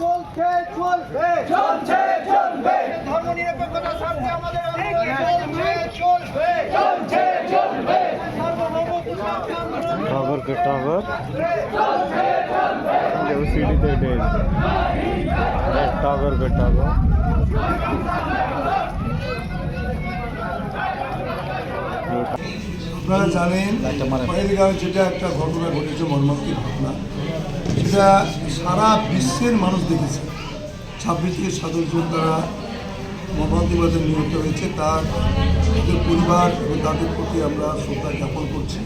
চলছে চলবে চলছে চলবে। ধর্ম নিরপেক্ষতা স্বার্থে আমাদের চলছে চলবে। চলছে চলবে। টাওয়ার কে টাওয়ার যে সিঁড়িতে ডেল টাওয়ার কে টাওয়ার আপনারা জানেন পহেলগাঁও যেটা একটা ঘটনা ঘটেছে মর্মান্তিক ঘটনা। সেটা সারা বিশ্বের মানুষ দেখেছে। ছাব্বিশ থেকে সাতাশ জন তারা মর্মান্তিকভাবে নিহত হয়েছে। তার তাদের পরিবার এবং তাদের প্রতি আমরা শ্রদ্ধা জ্ঞাপন করছি।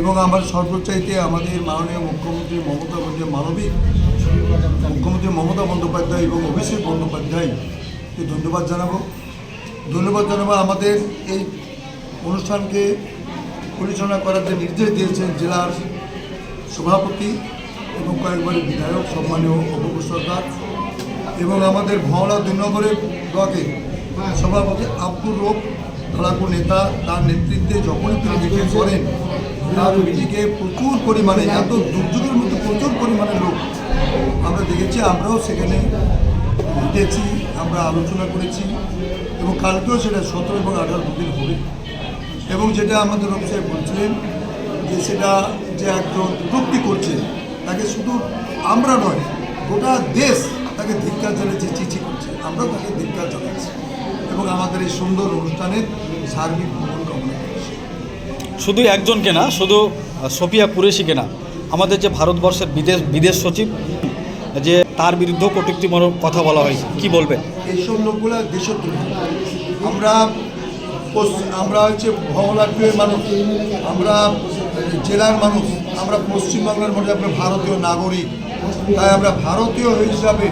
এবং আমার সর্বচাইতে আমাদের মাননীয় মুখ্যমন্ত্রী মমতা বন্দ্যোপাধ্যায় মানবিক, মুখ্যমন্ত্রী মমতা বন্দ্যোপাধ্যায় এবং অভিষেক বন্দ্যোপাধ্যায়কে ধন্যবাদ জানাব। ধন্যবাদ জানাব আমাদের এই অনুষ্ঠানকে পরিচালনা করার যে নির্দেশ দিয়েছেন জেলার সভাপতি এবং কয়েকবারের বিধায়ক, সম্মানীয় অপু সরকার এবং আমাদের ভাওড়া দুই ব্লকে সভাপতি আব্দুর রোপ ধরাকু নেতা, তার নেতৃত্বে যখনই তিনি মিটিং করেন, তার মিটিংয়ে প্রচুর পরিমাণে, এত দুর্যোগের মধ্যে প্রচুর পরিমাণে লোক আমরা দেখেছি, আমরাও সেখানে ঘুরতেছি আমরা আলোচনা করেছি এবং কালকেও সেটা সতেরো এবং আঠারো দিন হবে। এবং যেটা আমাদের অফিসার বলছিলেন যে সেটা যে একজন কটূক্তি করছে তাকে শুধু আমরা নয় গোটা দেশ তাকে ধিক্কার জানাচ্ছে চিঠি করছে। আমরাও তাকে ধিক্কার জানাচ্ছি। এবং আমাদের এই সুন্দর অনুষ্ঠানের সার্বিক মঙ্গল কামনা করছি। শুধু একজনকে না শুধু সোফিয়া কুরেশিকে না আমাদের যে ভারতবর্ষের বিদেশ বিদেশ সচিব যে তার বিরুদ্ধে কটূক্তিমূলক কথা বলা হয়েছে। কি বলবেন? এইসব লোকগুলো দেশদ্রোহী। আমরা আমরা হচ্ছে ভবলাট্রের মানুষ। আমরা জেলার মানুষ আমরা পশ্চিমবাংলার মধ্যে আমরা ভারতীয় নাগরিক তাই আমরা ভারতীয় হিসাবে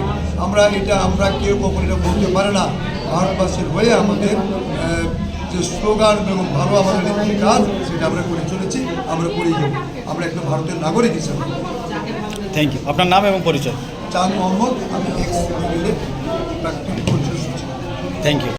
আমরা এটা আমরা কেউ কখনো এটা বলতে পারে না। ভারতবাসীর হয়ে আমাদের যে স্লোগান এবং ভালো আমাদের একটি কাজ সেটা আমরা করে চলেছি আমরা করেই যাব। আমরা একজন ভারতীয় নাগরিক হিসাবে। থ্যাংক ইউ আপনার নাম এবং পরিচয়? চাঁদ মোহাম্মদ আমি এক্স প্রাক্তন পরিচয় থ্যাংক ইউ